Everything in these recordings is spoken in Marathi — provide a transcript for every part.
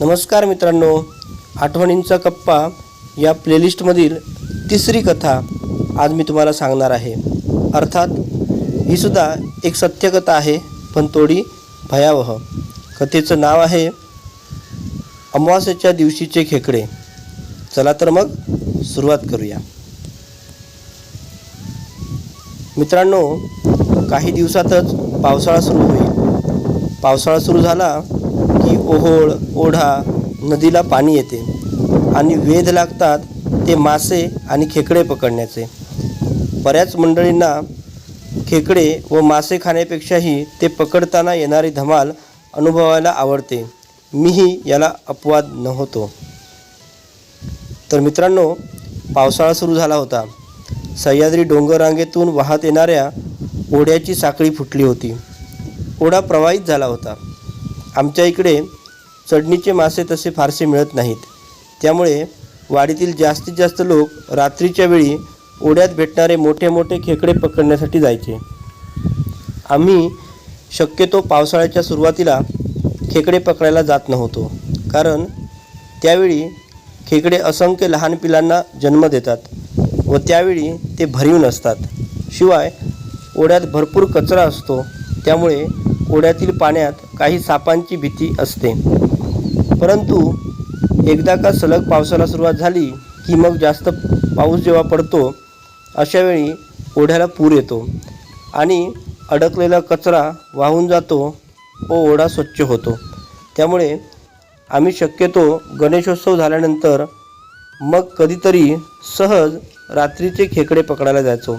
नमस्कार मित्रांनो आठवणींचा कप्पा या प्लेलिस्टमधील तिसरी कथा आज मी तुम्हाला सांगणार आहे. अर्थात ही सुद्धा एक सत्यकथा आहे पण थोडी भयावह. कथेचं नाव आहे अमावास्येच्या दिवशीचे खेकडे. चला तर मग सुरुवात करूया. मित्रांनो काही दिवसातच पावसाळा सुरू होईल. पावसाळा सुरू झाला की ओहोळ ओढा नदीला पाणी येते आणि वेध लागतात ते मासे आणि खेकडे पकडण्याचे. बऱ्याच मंडळींना खेकडे व मासे खाण्यापेक्षाही ते पकडताना येणारी धमाल अनुभवायला आवडते. मीही याला अपवाद नव्हतो. तर मित्रांनो पावसाळा सुरू झाला होता. सह्याद्री डोंगररांगेतून वाहत येणाऱ्या ओढ्याची साखळी फुटली होती. ओढा प्रवाहित झाला होता. आमच्या इकडे चढणीचे मासे तसे फारसे मिळत नाहीत. त्यामुळे वाडीतील जास्तीत जास्त लोक रात्रीच्या वेळी ओढ्यात भेटणारे मोठे मोठे खेकडे पकडण्यासाठी जायचे. आम्ही शक्यतो पावसाळ्याच्या सुरुवातीला खेकडे पकडायला जात नव्हतो. कारण त्यावेळी खेकडे असंख्य लहान पिलांना जन्म देतात व त्यावेळी ते भरीव नसतात. शिवाय ओढ्यात भरपूर कचरा असतो. त्यामुळे ओढ्यातील पाण्यात काही सापांची भीती असते. परंतु एकदा का सलग पावसाला सुरुवात झाली की मग जास्त पाऊस जेव्हा पडतो अशावेळी ओढ्याला पूर येतो आणि अडकलेला कचरा वाहून जातो व ओढा स्वच्छ होतो. त्यामुळे आम्ही शक्यतो गणेशोत्सव झाल्यानंतर मग कधीतरी सहज रात्रीचे खेकडे पकडायला जायचो.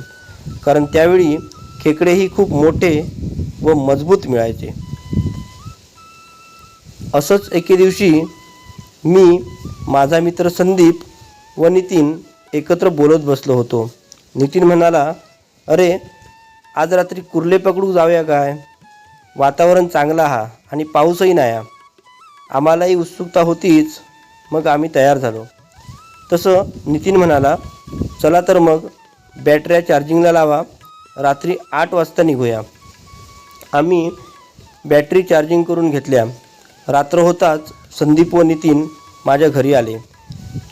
कारण त्यावेळी खेकडेही खूप मोठे व मजबूत मिळायचे. असंच एके दिवशी मी माझा मित्र संदीप व नितीन एकत्र बोलत बसलो होतो. नितीन म्हणाला अरे आज रात्री कुर्ले पकडू जाऊया काय? वातावरण चांगलं हा आणि पाऊसही नाही हा. आम्हालाही उत्सुकता होतीच. मग आम्ही तयार झालो. तसं नितीन म्हणाला चला तर मग बॅटऱ्या चार्जिंगला लावा. रात्री आठ वाजता निघूया. आम्ही बॅटरी चार्जिंग करून घेतल्या. रात्र होताच संदीप व नितीन माझ्या घरी आले.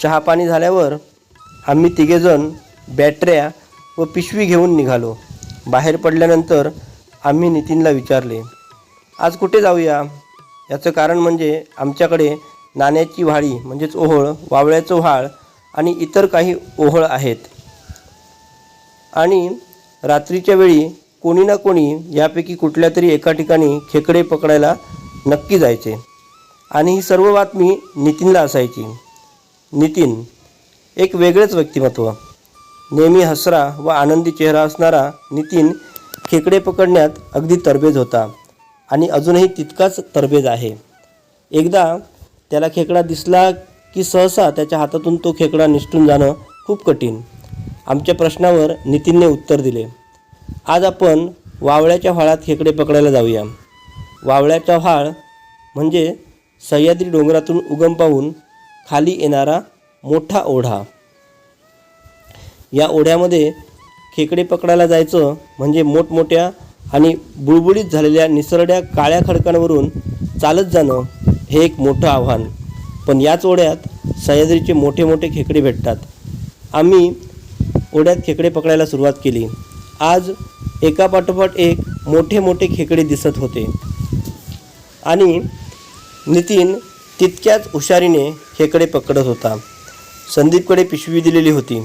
चहापाणी झाल्यावर आम्ही तिघेजण बॅटऱ्या व पिशवी घेऊन निघालो. बाहेर पडल्यानंतर आम्ही नितीनला विचारले आज कुठे जाऊया? याचं कारण म्हणजे आमच्याकडे नाण्याची व्हाळी म्हणजेच ओहळ वावळ्याचं व्हाळ आणि इतर काही ओहळ आहेत. आणि रात्रीच्या वेळी कोणी ना कोणी यापैकी कुठल्या तरी एका ठिकाणी खेकडे पकडायला नक्की जायचे. आणि ही सर्व बातमी नितीनला असायची. नितीन एक वेगळेच व्यक्तिमत्व. नेहमी हसरा व आनंदी चेहरा असणारा नितीन खेकडे पकडण्यात अगदी तरबेज होता. आणि अजूनही तितकाच तरबेज आहे. एकदा त्याला खेकडा दिसला की सहसा त्याच्या हातातून तो खेकडा निसटून जाणं खूप कठीण. आमच्या प्रश्नावर नितीनने उत्तर दिले. आज आपण वावळ्याच्या व्हाळात खेकडे पकडायला जाऊया. वावळ्याचा व्हाळ म्हणजे सह्याद्री डोंगरातून उगम पाहून खाली येणारा मोठा ओढा. या ओढ्यामध्ये खेकडे पकडायला जायचं म्हणजे मोठमोठ्या आणि बुळबुळीत झालेल्या निसरड्या काळ्या खडकांवरून चालत जाणं हे एक मोठं आव्हान. पण याच ओढ्यात सह्याद्रीचे मोठे मोठे खेकडे भेटतात. आम्ही ओढ्यात खेकडे पकडायला सुरुवात केली. आज एकापाठोपाठ एक मोठे मोठे खेकडे दिसत होते. आणि नितीन तितक्याच हुशारीने खेकडे पकडत होता. संदीपकडे पिशवी दिलेली होती.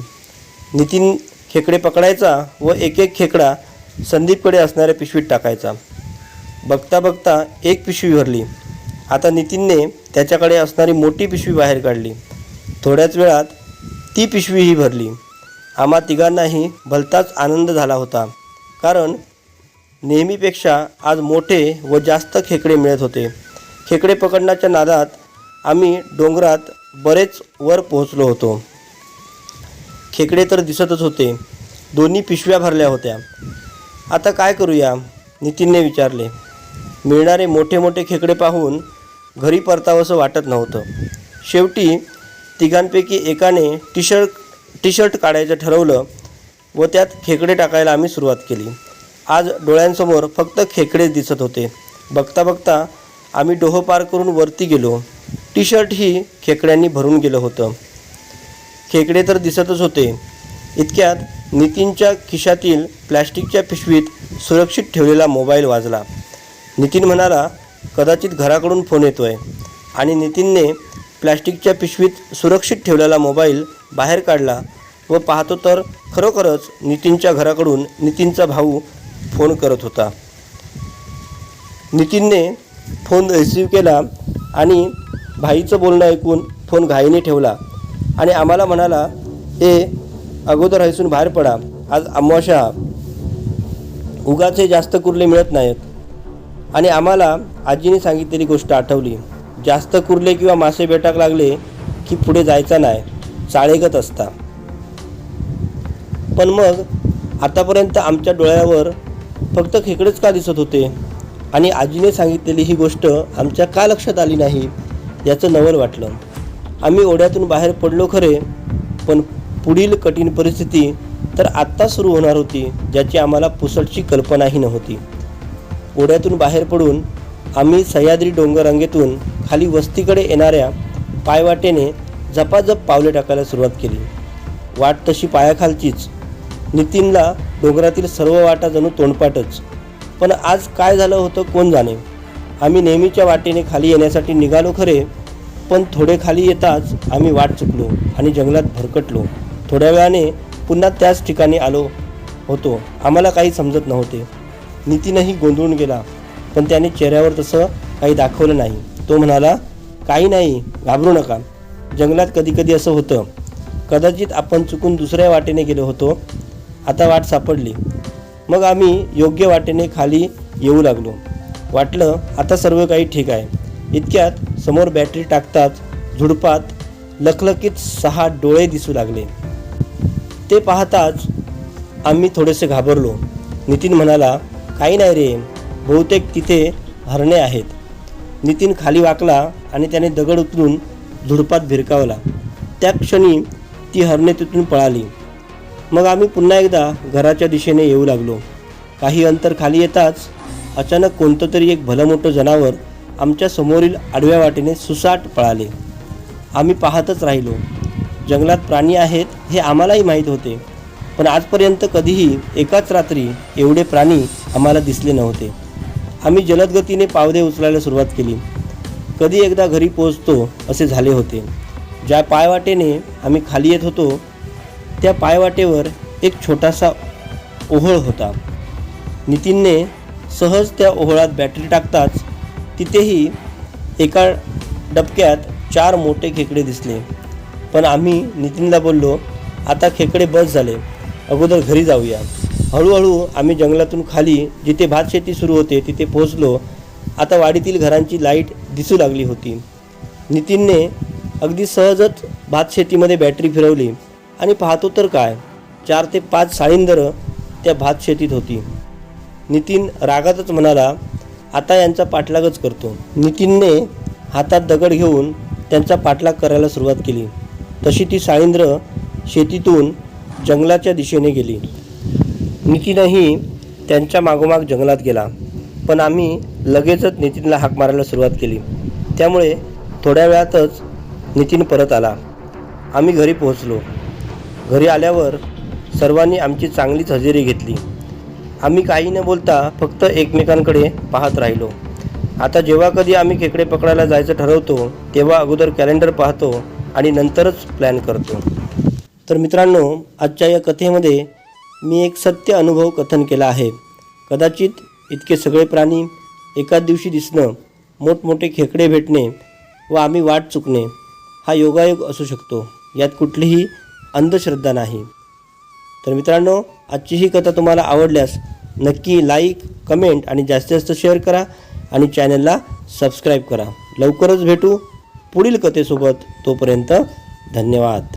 नितीन खेकडे पकडायचा व एक एक खेकडा संदीपकडे असणाऱ्या पिशवीत टाकायचा. बघता बघता एक पिशवी भरली. आता नितीनने त्याच्याकडे असणारी मोठी पिशवी बाहेर काढली. थोड्याच वेळात ती पिशवीही भरली. आम्हा तिघांनाही भलताच आनंद झाला होता. कारण नेहमीपेक्षा आज मोठे व जास्त खेकडे मिळत होते. खेकडे पकडण्याच्या नादात आम्ही डोंगरात बरेच वर पोहोचलो होतो. खेकडे तर दिसतच होते. दोन्ही पिशव्या भरल्या होत्या. आता काय करूया? नितीनने विचारले. मिळणारे मोठे मोठे खेकडे पाहून घरी परतावंसं वाटत नव्हतं. शेवटी तिघांपैकी एकाने टी शर्ट टी शर्ट काढायचं ठरवलं व त्यात खेकडे टाकायला आम्ही सुरुवात केली. आज डोळ्यांसमोर फक्त खेकडे दिसत होते. बघता बघता आम्ही डोह पार करून वरती गेलो. टी शर्टही खेकड्यांनी भरून गेलं होतं. खेकडे तर दिसतच होते. इतक्यात नितीनच्या खिशातील प्लॅस्टिकच्या पिशवीत सुरक्षित ठेवलेला मोबाईल वाजला. नितीन म्हणाला कदाचित घराकडून फोन येतोय. आणि नितीनने प्लॅस्टिकच्या पिशवीत सुरक्षित ठेवलेला मोबाईल बाहेर काढला व पाहतो तर खरोखरच नितीनच्या घराकडून नितीनचा भाऊ फोन करत होता. नितीनने फोन रिसीव केला आणि भाईचं बोलणं ऐकून फोन घाईने ठेवला आणि आम्हाला म्हणाला ए अगोदर हैसून बाहेर पडा. आज अमावस्या. उगाचे जास्त कुर्ले मिळत नाहीत. आणि आम्हाला आजीने सांगितलेली गोष्ट आठवली. जास्त कुर्ले किंवा मासे बेटाक लागले की पुढे जायचा नाही. चाळेगत असता पण मग आतापर्यंत आमच्या डोळ्यावर फक्त खेकडेच का दिसत होते? आणि आजीने सांगितलेली ही गोष्ट आमच्या का लक्षात आली नाही याचं नवल वाटलं. आम्ही ओढ्यातून बाहेर पडलो खरे पण पुढील कठीण परिस्थिती तर आत्ता सुरू होणार होती ज्याची आम्हाला पुसटची कल्पनाही नव्हती. ओढ्यातून बाहेर पडून आम्ही सह्याद्री डोंगररांगेतून खाली वस्तीकडे येणाऱ्या पायवाटेने झपाझप पावले टाकायला सुरुवात केली. वाट तशी पायाखालचीच. नितीनला डोंगरातील सर्व वाटा जणू तोंडपाटच पण आज काय झालं होतं कोण जाणे? आम्ही नेहमीच्या वाटेने खाली येण्यासाठी निघालो खरे पण थोडे खाली येताच आम्ही वाट चुकलो आणि जंगलात भरकटलो. थोड्या वेळाने पुन्हा त्याच ठिकाणी आलो होतो. आम्हाला काही समजत नव्हते. नितीनही गोंधळून गेला पण त्याने चेहऱ्यावर तसं काही दाखवलं नाही. तो म्हणाला काही नाही घाबरू नका. जंगलात कधी कधी असं होतं कदाचित आपण चुकून दुसऱ्या वाटेने गेलो होतो आता वाट सापडली. मग आम्ही योग्य वाटेने खाली येऊ लागलो. वाटलं आता सर्व काही ठीक आहे. इतक्यात समोर बॅटरी टाकताच झुडपात लखलखीत सहा डोळे दिसू लागले. ते पाहताच आम्ही थोडेसे घाबरलो. नितीन म्हणाला काही नाही रे बहुतेक तिथे हरणे आहेत. नितीन खाली वाकला आणि त्याने दगड उचलून झुडपात भिरकावला. त्या क्षणी ती हरणे तिथून पळाली. मग आम्ही पुन्हा एकदा घराच्या दिशेने येऊ लागलो. काही अंतर खाली येताच अचानक कोणतं तरी एक भलं मोठं जनावर आमच्या समोरील आडव्या वाटेने सुसाट पळाले. आम्ही पाहतच राहिलो. जंगलात प्राणी आहेत हे आम्हालाही माहीत होते. पण आजपर्यंत कधीही एकाच रात्री एवढे प्राणी आम्हाला दिसले नव्हते. आम्ही जलदगतीने पावदे उचलायला सुरुवात केली. कधी एकदा घरी पोहोचतो असे झाले होते. ज्या पायवाटेने आम्ही खाली येत होतो त्या पायवाटेवर एक छोटासा ओहळ होता. नितीनने सहज त्या ओहळात बॅटरी टाकताच तिथेही एका डबक्यात चार मोठे खेकडे दिसले. पण आम्ही नितीनला बोललो आता खेकडे बस झाले अगोदर घरी जाऊया. हळूहळू आम्ही जंगलातून खाली जिथे भात शेती सुरू होते तिथे पोहोचलो आता वाडीतील घरांची लाइट दिसू लागली होती. नितीनने अगदी सहजच भात शेतीमध्ये बॅटरी फिरवली आणि पाहतो तर काय चार ते पाच साळींदरं त्या भात शेतीत होती. नितीन रागातच म्हणाला आता यांचा पाठलागच करतो. नितीनने हातात दगड घेऊन त्यांचा पाठलाग करायला सुरुवात केली. तशी ती साळींद्र शेतीतून जंगलाच्या दिशेने गेली. नितीनही त्यांच्या मागोमाग जंगलात गेला. पण आम्ही लगेचच नितीनला हाक मारायला सुरुवात केली. त्यामुळे थोड्या वेळातच नितीन परत आला. आम्ही घरी पोहोचलो. घरी आल्यावर सर्वांनी आमची चांगलीच हजेरी घेतली. आम्ही काही न बोलता फक्त एकमेकांकडे पाहत राहिलो. आता जेव्हा कधी आम्ही खेकडे पकडायला जायचं ठरवतो तेव्हा अगोदर कॅलेंडर पाहतो आणि नंतरच प्लॅन करतो. तर मित्रांनो आजच्या या कथेमध्ये मी एक सत्य अनुभव कथन केला आहे. कदाचित इतके सगळे प्राणी एकाच दिवशी दिसणं मोठमोठे खेकडे भेटणे व आम्ही वाट चुकणे हा योगायोग असू शकतो. यात कुठलीही अंधश्रद्धा नाही. तर मित्रांनो आजची ही कथा तुम्हाला आवडल्यास नक्की लाईक कमेंट आणि जास्तीत जास्त शेअर करा आणि चॅनलला सबस्क्राईब करा. लवकरच भेटू पुढील कथेसोबत. तोपर्यंत धन्यवाद.